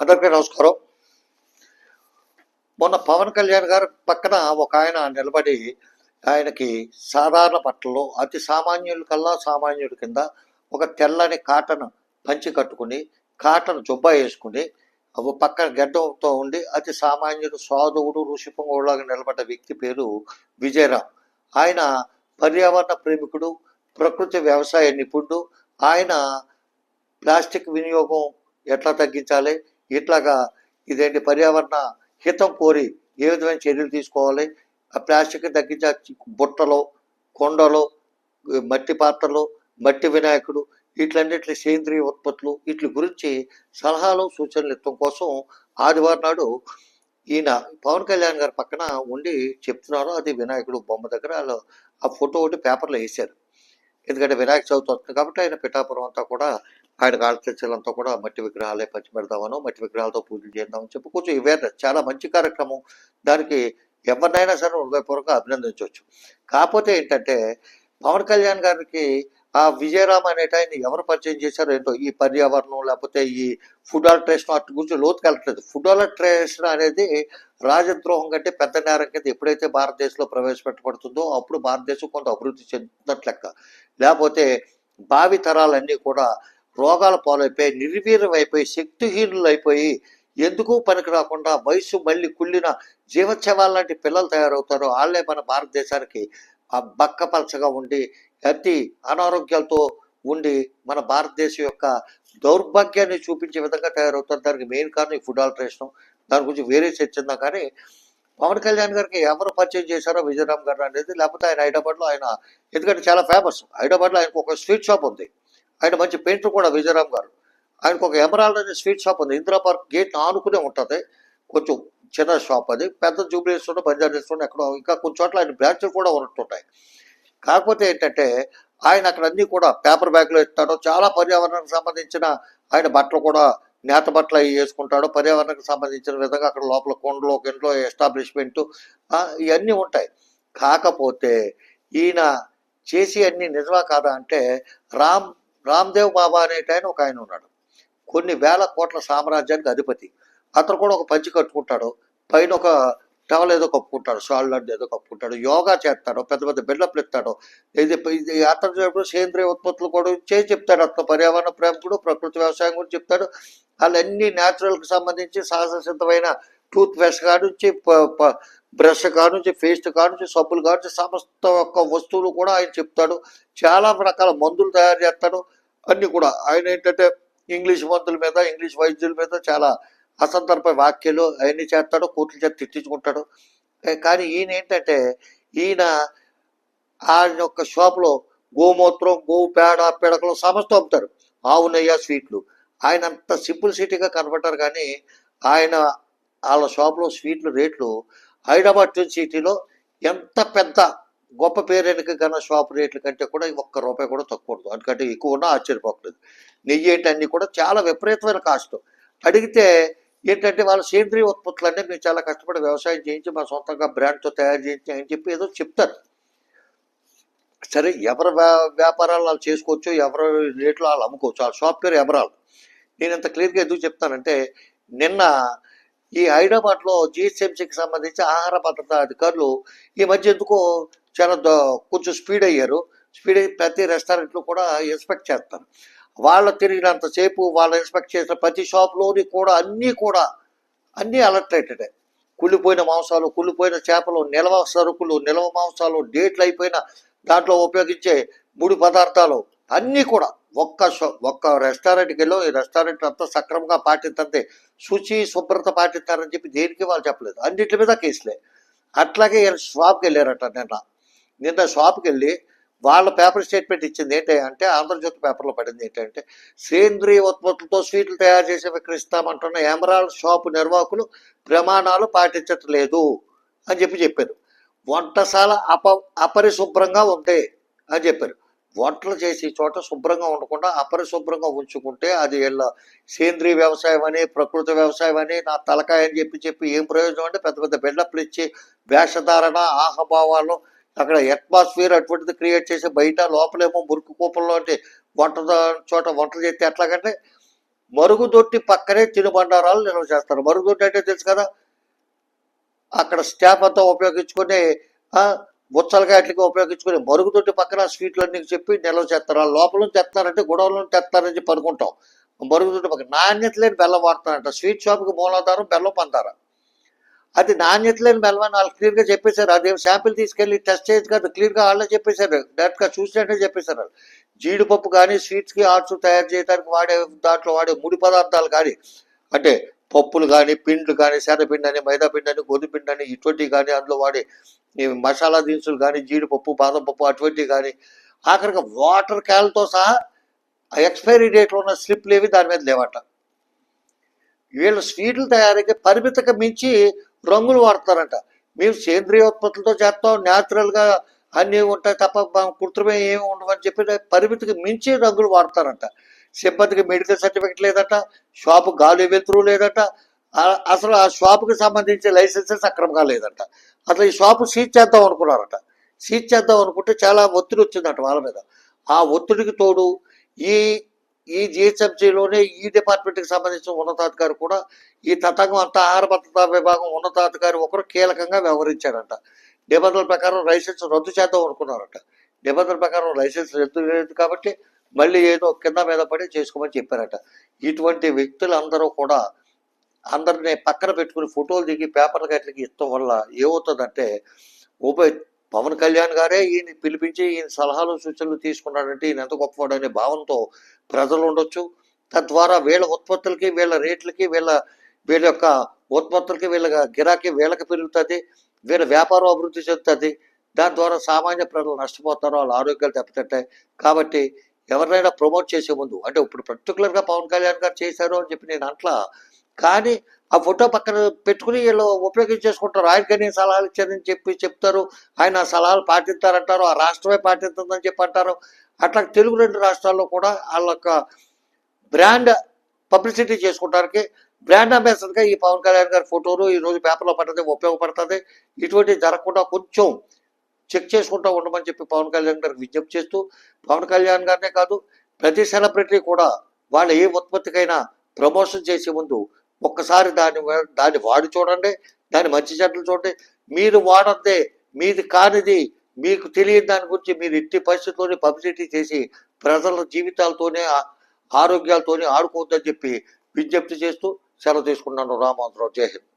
అందరికీ నమస్కారం. మొన్న పవన్ కళ్యాణ్ గారు పక్కన ఒక ఆయన నిలబడి ఆయనకి సాధారణ బట్టల్లో అతి సామాన్యుల కల్లా సామాన్యుడి కింద ఒక తెల్లని కాటన్ పంచి కట్టుకుని కాటన్ జుబ్బా వేసుకుని పక్కన గడ్డంతో ఉండి అతి సామాన్యుడు సాధువుడు ఋషిపంగులాగా నిలబడ్డ వ్యక్తి పేరు విజయరామ్. ఆయన పర్యావరణ ప్రేమికుడు ప్రకృతి వ్యవసాయ నిపుణుడు. ఆయన ప్లాస్టిక్ వినియోగం ఎట్లా తగ్గించాలి? ఇట్లాగా ఇదేంటి పర్యావరణ హితం కోరి ఏ విధమైన చర్యలు తీసుకోవాలి? ఆ ప్లాస్టిక్ తగ్గించే బుట్టలో కొండలో మట్టి పాత్రలు మట్టి వినాయకుడు వీటిలన్నిటి సేంద్రియ ఉత్పత్తులు వీటి గురించి సలహాలు సూచనలు ఇవ్వడం కోసం ఆదివారం నాడు ఈయన పవన్ కళ్యాణ్ గారి పక్కన ఉండి చెప్తున్నారు. అది వినాయకుడు బొమ్మ దగ్గర ఆ ఫోటో ఒకటి పేపర్లో వేశారు. ఎందుకంటే వినాయక చవితి వస్తుంది కాబట్టి ఆయన పిఠాపురం అంతా కూడా ఆయన కాళ్ళంతా కూడా మట్టి విగ్రహాలే పంచి పెడదామనో మట్టి విగ్రహాలతో పూజలు చేద్దామని చెప్పి కొంచెం అవేర్నెస్ చాలా మంచి కార్యక్రమం. దానికి ఎవరినైనా సరే హృదయపూర్వకంగా అభినందించవచ్చు. కాకపోతే ఏంటంటే పవన్ కళ్యాణ్ గారికి ఆ విజయరామ్ అనేట ఆయన ఎవరు పరిచయం చేశారో ఏంటో ఈ పర్యావరణం లేకపోతే ఈ ఫుడ్ ఆల్ట్రేషన్ అటు గురించి లోతు వెళ్ళట్లేదు. ఫుడ్ ఆల్ట్రేషన్ అనేది రాజద్రోహం కంటే పెద్ద నేరం కింద ఎప్పుడైతే భారతదేశంలో ప్రవేశపెట్టబడుతుందో అప్పుడు భారతదేశం కొంత అభివృద్ధి చెందుతున్నట్లు లెక్క. లేకపోతే భావి తరాలన్నీ కూడా రోగాల పాలైపోయి నిర్వీర్యమైపోయి శక్తిహీనులు అయిపోయి ఎందుకు పనికి రాకుండా వయసు మళ్ళీ కుళ్ళిన జీవోత్సవాలు లాంటి పిల్లలు తయారవుతారు. వాళ్ళే మన భారతదేశానికి ఆ బక్కపలచగా ఉండి అతి అనారోగ్యాలతో ఉండి మన భారతదేశం యొక్క దౌర్భాగ్యాన్ని చూపించే విధంగా తయారవుతారు. దానికి మెయిన్ కారణం ఈ ఫుడ్ ఆల్టరేషన్. దాని గురించి వేరే చర్చిందా కానీ పవన్ కళ్యాణ్ గారికి ఎవరు పరిచయం చేశారో విజయరామ్ గారు అనేది లేకపోతే ఆయన హైదరాబాద్లో ఆయన ఎందుకంటే చాలా ఫేమస్. హైదరాబాద్లో ఆయనకు ఒక స్వీట్ షాప్ ఉంది. ఆయన మంచి పెయింటర్ కూడా విజయరామ్ గారు. ఆయనకు ఒక ఎమరాల్డ్ అనే స్వీట్ షాప్ ఉంది. ఇందిరా పార్క్ గేట్ ఆనుకునే ఉంటుంది. కొంచెం చిన్న షాప్ అది. పెద్ద జూబ్లీస్లోనే బంజారా హిల్స్ ఎక్కడో ఇంకా కొన్ని చోట్ల ఆయన బ్రాంచ్లు కూడా ఉంటుంటాయి కాకపోతే ఏంటంటే ఆయన అక్కడ అన్ని కూడా పేపర్ బ్యాగ్లో ఇస్తాడు. చాలా పర్యావరణానికి సంబంధించిన ఆయన బట్టలు కూడా నేత బట్టలు అవి వేసుకుంటాడు. పర్యావరణానికి సంబంధించిన విధంగా అక్కడ లోపల కొండలో ఇంట్లో ఎస్టాబ్లిష్మెంట్ ఇవన్నీ ఉంటాయి. కాకపోతే ఈయన చేసి అన్ని నిజమా కాదా అంటే రామ్ రామ్దేవ్ బాబా అనేట ఆయన ఒక ఆయన ఉన్నాడు. కొన్ని వేల కోట్ల సామ్రాజ్యానికి అధిపతి. అతను కూడా ఒక పంచి కట్టుకుంటాడు. పైన ఒక టవల్ ఏదో కప్పుకుంటాడు షాల్ లాంటి ఏదో కప్పుకుంటాడు యోగా చేస్తాడు పెద్ద పెద్ద బిల్డప్లు ఇస్తాడు. ఇది ఇది అతను చెప్పిన సేంద్రియ ఉత్పత్తులు కూడా చేసి చెప్తాడు. అతను పర్యావరణ ప్రేమకుడు ప్రకృతి వ్యవసాయం గురించి చెప్తాడు. వాళ్ళన్నీ న్యాచురల్కి సంబంధించి సహజ సిద్ధమైన టూత్ పేస్ట్ కాడ నుంచి బ్రష్ కాడ నుంచి పేస్ట్ కాడ నుంచి సబ్బులు కానుంచి సమస్త ఒక్క వస్తువులు కూడా ఆయన చెప్తాడు. చాలా రకాల మందులు తయారు చేస్తాడు. అన్ని కూడా. ఆయన ఏంటంటే ఇంగ్లీష్ మందుల మీద ఇంగ్లీష్ వైద్యుల మీద చాలా అసంతర్ప వ్యాఖ్యలు అవన్నీ చేస్తాడు కోర్టుల చేత తిట్టించుకుంటాడు. కానీ ఈయన ఏంటంటే ఈయన ఆయన యొక్క షాపులో గోమూత్రం గోవు పేడ పిడకలు సమస్తం అమ్ముతారు ఆవు నెయ్య స్వీట్లు. ఆయన అంత సింపుల్ సిటీగా కనబడ్డారు కానీ ఆయన వాళ్ళ షాప్లో స్వీట్లు రేట్లు హైదరాబాద్ ట్విన్ సిటీలో ఎంత పెద్ద గొప్ప పేరెనక కన్నా షాప్ రేట్ల కంటే కూడా ఒక్క రూపాయి కూడా తక్కువ ఉండదు. అందుకంటే ఎక్కువ ఉన్నా ఆశ్చర్యపోకలేదు నెయ్యి ఏంటి అన్నీ కూడా చాలా విపరీతమైన కాస్ట్ అడిగితే ఏంటంటే వాళ్ళ సేంద్రియ ఉత్పత్తులు అంటే మేము చాలా కష్టపడి వ్యవసాయం చేయించి మా సొంతంగా బ్రాండ్తో తయారు చేయించి అని చెప్పి ఏదో చెప్తారు. సరే ఎవరి వ్యా- వ్యాపారాలు వాళ్ళు చేసుకోవచ్చు ఎవరి రేట్లు వాళ్ళు అమ్ముకోవచ్చు. వాళ్ళ షాప్ పేరు ఎవరాలు నేను ఇంత క్లియర్గా ఎందుకు చెప్తానంటే నిన్న ఈ హైదరాబాద్లో జిహెచ్ఎంసీకి సంబంధించి ఆహార భద్రతా అధికారులు ఈ మధ్య ఎందుకో చాలా కొంచెం స్పీడ్ అయ్యారు. స్పీడ్ అయ్యి ప్రతి రెస్టారెంట్లో కూడా ఇన్స్పెక్ట్ చేస్తారు. వాళ్ళు తిరిగినంతసేపు వాళ్ళు ఇన్స్పెక్ట్ చేసిన ప్రతి షాప్లోని కూడా అన్నీ కూడా అన్నీ అలర్టెడే కుళ్ళిపోయిన మాంసాలు కుళ్ళిపోయిన చేపలు నిల్వ సరుకులు నిల్వ మాంసాలు డేట్లు అయిపోయిన దాంట్లో ఉపయోగించే ముడి పదార్థాలు అన్నీ కూడా ఒక్క ఒక్క రెస్టారెంట్కి వెళ్ళో ఈ రెస్టారెంట్ అంతా సక్రమంగా పాటించండి శుచి శుభ్రత పాటిస్తారని చెప్పి దేనికి వాళ్ళు చెప్పలేదు. అన్నింటి మీద కేసులే. అట్లాగే ఈయన షాప్కి వెళ్ళారట నిన్న. నిన్న షాప్కి వెళ్ళి వాళ్ళ పేపర్ స్టేట్మెంట్ ఇచ్చింది ఏంటి అంటే ఆంధ్రజ్యోతి పేపర్లో పడింది ఏంటంటే సేంద్రియ ఉత్పత్తులతో స్వీట్లు తయారు చేసి విక్రయిస్తామంటున్న ఎమరాల్డ్ షాపు నిర్వాహకులు ప్రమాణాలు పాటించట్లేదు అని చెప్పి చెప్పారు. వంటశాల అప అపరిశుభ్రంగా ఉంది అని చెప్పారు. వంటలు చేసే చోట శుభ్రంగా ఉండకుండా అపరిశుభ్రంగా ఉంచుకుంటే అది వీళ్ళ సేంద్రియ వ్యవసాయం అని ప్రకృతి వ్యవసాయం అని నా తలకాయ అని చెప్పి చెప్పి ఏం ప్రయోజనం అంటే పెద్ద పెద్ద బిడ్డప్పులు ఇచ్చి వేషధారణ ఆహభావాలు అక్కడ అట్మాస్ఫియర్ అటువంటిది క్రియేట్ చేసి బయట లోపలేమో మురుకు కూపంలో అంటే వంట చోట వంటలు చేస్తే ఎట్లాగంటే మరుగుదొట్టి పక్కనే తినుబండారాలు నిల్వ చేస్తారు. మరుగుదొట్టి అంటే తెలుసు కదా? అక్కడ స్టాఫ్ అంతా ఉపయోగించుకొని ఆ, బుచ్చలకాయ అట్లకి ఉపయోగించుకొని మరుగుదొడ్డి పక్కన స్వీట్లన్నీ చెప్పి నిల్వ చేస్తారు. లోపల నుంచి తెస్తారంటే గొడవలను తెస్తారని చెప్పి అనుకుంటాం. మరుగుదొడ్డి పక్కన నాణ్యత లేని బెల్లం వాడతారంట. స్వీట్ షాప్కి మూలాధారం బెల్లం పందారా. అది నాణ్యత లేని బెల్లం అని వాళ్ళు క్లియర్గా చెప్పేశారు. అదేం శాంపిల్ తీసుకెళ్ళి టెస్ట్ చేయొచ్చు కాదు క్లియర్గా వాళ్ళే చెప్పేశారు. డైరెక్ట్గా చూసినట్టే చెప్పేశారు. వాళ్ళు. జీడిపప్పు కానీ స్వీట్స్కి ఆర్ట్స్ తయారు చేయడానికి వాడే దాంట్లో వాడే ముడి పదార్థాలు కానీ అంటే పప్పులు కానీ పిండ్లు కానీ శనగపిండి అని మైదా పిండి అని గోధుమ పిండి అని ఇటువంటివి కానీ అందులో వాడే మసాలా దినుసులు కానీ జీడిపప్పు బాదం పప్పు అటువంటివి కానీ ఆఖరికి వాటర్ క్యాన్తో సహా ఎక్స్పైరీ డేట్లో ఉన్న స్లిప్లు ఏవి దాని మీద లేవట. వీళ్ళు స్వీట్లు తయారీకి పరిమితికి మించి రంగులు వాడతారంట. మేము సేంద్రియ ఉత్పత్తులతో చేస్తాం న్యాచురల్గా అన్నీ ఉంటాయి తప్ప కృత్రిమే ఏమి ఉండవని చెప్పి పరిమితికి మించి రంగులు వాడతారంట. సిబ్బందికి మెడికల్ సర్టిఫికెట్ లేదట షాపు గాలి వెలుతురు లేదట అసలు ఆ షాపుకి సంబంధించి లైసెన్సెస్ అక్రమంగా లేదంట. అట్లా ఈ షాపు సీజ్ చేద్దాం అనుకున్నారట. సీజ్ చేద్దాం అనుకుంటే చాలా ఒత్తిడి వచ్చిందట వాళ్ళ మీద. ఆ ఒత్తిడికి తోడు ఈ ఈ జిహెచ్ఎంసీలోనే ఈ డిపార్ట్మెంట్కి సంబంధించిన ఉన్నతాధికారి కూడా ఈ తతంగం అంతా ఆహార భద్రతా విభాగం ఉన్నతాధికారి ఒకరు కీలకంగా వ్యవహరించారంట. నిబంధనల ప్రకారం లైసెన్స్ రద్దు చేద్దాం అనుకున్నారట. నిబంధనల ప్రకారం లైసెన్స్ రద్దు లేదు కాబట్టి మళ్ళీ ఏదో కింద మీద పడి చేసుకోమని చెప్పారట. ఇటువంటి వ్యక్తులు అందరూ కూడా అందరిని పక్కన పెట్టుకుని ఫోటోలు దిగి పేపర్లు గట్లకి ఇస్తాం వల్ల ఏమవుతుందంటే ఉభయ పవన్ కళ్యాణ్ గారే ఈయన పిలిపించి ఈయన సలహాలు సూచనలు తీసుకున్నాడంటే ఈయన ఎంత గొప్పవాడు అనే భావంతో ప్రజలు ఉండొచ్చు. తద్వారా వీళ్ళ ఉత్పత్తులకి వీళ్ళ రేట్లకి వీళ్ళ వీళ్ళ యొక్క ఉత్పత్తులకి వీళ్ళ గిరాకీ వీళ్ళకి పెరుగుతుంది వీళ్ళ వ్యాపారం అభివృద్ధి చెందుతుంది. దాని ద్వారా సామాన్య ప్రజలు నష్టపోతారు వాళ్ళ ఆరోగ్యాలు దెబ్బతింటాయి. కాబట్టి ఎవరినైనా ప్రమోట్ చేసే ముందు అంటే ఇప్పుడు పర్టికులర్గా పవన్ కళ్యాణ్ గారు చేశారు అని చెప్పి నేను అట్లా కానీ ఆ ఫోటో పక్కన పెట్టుకుని వీళ్ళు ఉపయోగించేసుకుంటారు ఆయనకని సలహాలు ఇచ్చారని చెప్పి చెప్తారు. ఆయన సలహాలు పాటిస్తారంటారు. ఆ రాష్ట్రమే పాటిస్తుందని చెప్పి అంటారు. అట్లా తెలుగు రెండు రాష్ట్రాల్లో కూడా వాళ్ళ యొక్క బ్రాండ్ పబ్లిసిటీ చేసుకోవడానికి బ్రాండ్ అంబాసిడర్గా ఈ పవన్ కళ్యాణ్ గారి ఫోటోలు ఈ రోజు పేపర్లో పడుతుంది ఉపయోగపడుతుంది. ఇటువంటి జరగకుండా కొంచెం చెక్ చేసుకుంటూ ఉండమని చెప్పి పవన్ కళ్యాణ్ గారికి విజ్ఞప్తి చేస్తూ పవన్ కళ్యాణ్ గారినే కాదు ప్రతి సెలబ్రిటీ కూడా వాళ్ళు ఏ ఉత్పత్తికైనా ప్రమోషన్ చేసే ముందు ఒక్కసారి దాన్ని దాన్ని వాడి చూడండి దాని మంచి చెడ్డలు చూడండి. మీరు వాడద్దే మీది కానిది మీకు తెలియని దాని గురించి మీరు ఎట్టి పరిస్థితుల్లోనే పబ్లిసిటీ చేసి ప్రజల జీవితాలతోనే ఆరోగ్యాలతోనే ఆడుకోవద్దని చెప్పి విజ్ఞప్తి చేస్తూ సెలవు తీసుకున్నాను రామోహన్ రావు జై హింద్.